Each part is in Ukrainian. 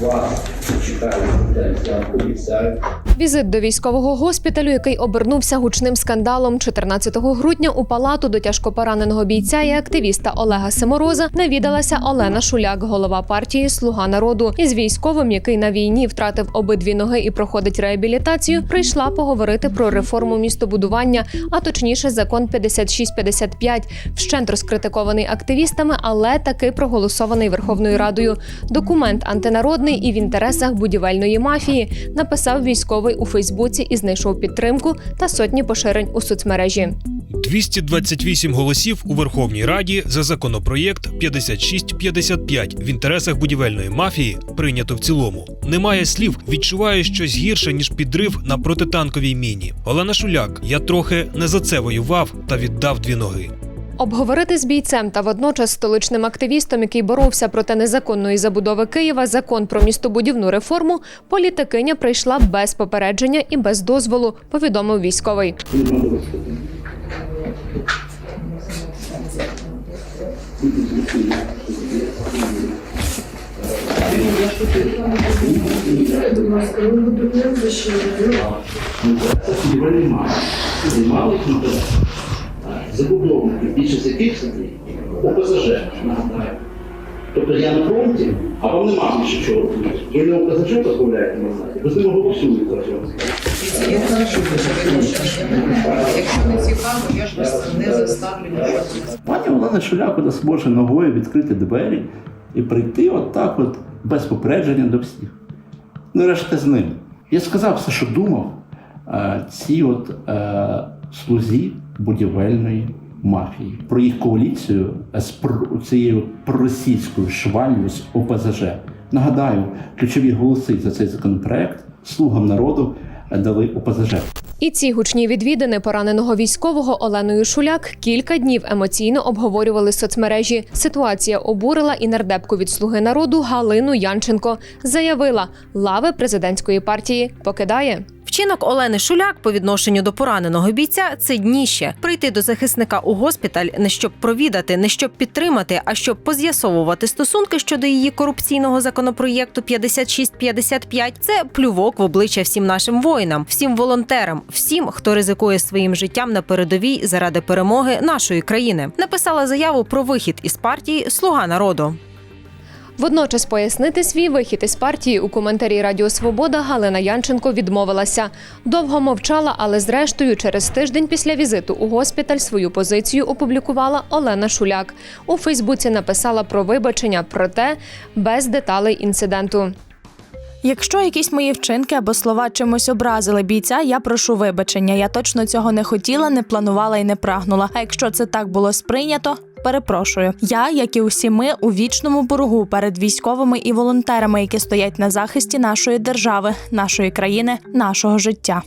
вас чекаю, я вам обіцяю. Візит до військового госпіталю, який обернувся гучним скандалом 14 грудня у палату до тяжкопораненого бійця і активіста Олега Семороза навідалася Олена Шуляк, голова партії Слуга народу. Із військовим, який на війні втратив обидві ноги і проходить реабілітацію, прийшла поговорити про реформу містобудування, а точніше закон 5655, вщент розкритикований активістами, але таки проголосований Верховною Радою. Документ антинародний і в інтересах будівельної мафії написав військовий у Фейсбуці і знайшов підтримку та сотні поширень у соцмережі. 228 голосів у Верховній Раді за законопроєкт 5655 в інтересах будівельної мафії прийнято в цілому. Немає слів, відчуваю щось гірше ніж підрив на протитанковій міні. Олена Шуляк, я трохи не за це воював та віддав дві ноги. Обговорити з бійцем та водночас столичним активістом, який боровся проти незаконної забудови Києва, закон про містобудівну реформу, політикиня прийшла без попередження і без дозволу, повідомив військовий. Займали більшість яких сидить, ОПЗЖ, нагадаю. Тобто я на фронті, а вам нема більше чого робити. Ви не ОПЗЖ позбавляєте мандатів, ви з ними голосуєте. Я знаю, Якщо не цікаво, я ж не заставлю нічого. Пані Олена Шуляк вона зможе ногою відкрити двері і прийти отак от без попередження до всіх. Ну, решта з ним. Я сказав все, що думав е, цій от е, слузі будівельної мафії, про їх коаліцію з цією проросійською швалью з ОПЗЖ. Нагадаю, ключові голоси за цей законопроект слугам народу дали ОПЗЖ. І ці гучні відвідини пораненого військового Оленою Шуляк кілька днів емоційно обговорювали соцмережі. Ситуація обурила і нардепку від слуги народу Галину Янченко. Заявила, лави президентської партії покидає. Вчинок Олени Шуляк по відношенню до пораненого бійця це дніще. Прийти до захисника у госпіталь не щоб провідати, не щоб підтримати, а щоб поз'ясовувати стосунки щодо її корупційного законопроєкту 5655 – Це плювок в обличчя всім нашим воїнам, всім волонтерам, всім, хто ризикує своїм життям на передовій заради перемоги нашої країни. Написала заяву про вихід із партії Слуга народу. Водночас пояснити свій вихід із партії у коментарі Радіо Свобода Галина Янченко відмовилася. Довго мовчала, але зрештою, через тиждень після візиту у госпіталь свою позицію опублікувала Олена Шуляк. У Фейсбуці написала про вибачення, проте без деталей інциденту. Якщо якісь мої вчинки або слова чимось образили бійця, я прошу вибачення. Я точно цього не хотіла, не планувала і не прагнула. А якщо це так було сприйнято. Перепрошую, я, як і усі ми, у вічному боргу перед військовими і волонтерами, які стоять на захисті нашої держави, нашої країни, нашого життя.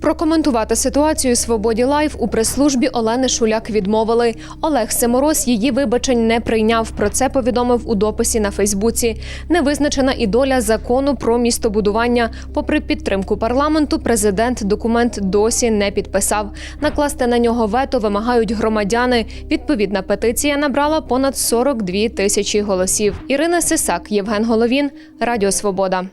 Прокоментувати ситуацію Свободі Лайф у прес-службі Олени Шуляк відмовили. Олег Семороз її вибачень не прийняв. Про це повідомив у дописі на Фейсбуці. Не визначена і доля закону про містобудування. Попри підтримку парламенту, президент документ досі не підписав. Накласти на нього вето вимагають громадяни. Відповідна петиція набрала понад 42 тисячі голосів. Ірина Сисак, Євген Головін, Радіо Свобода.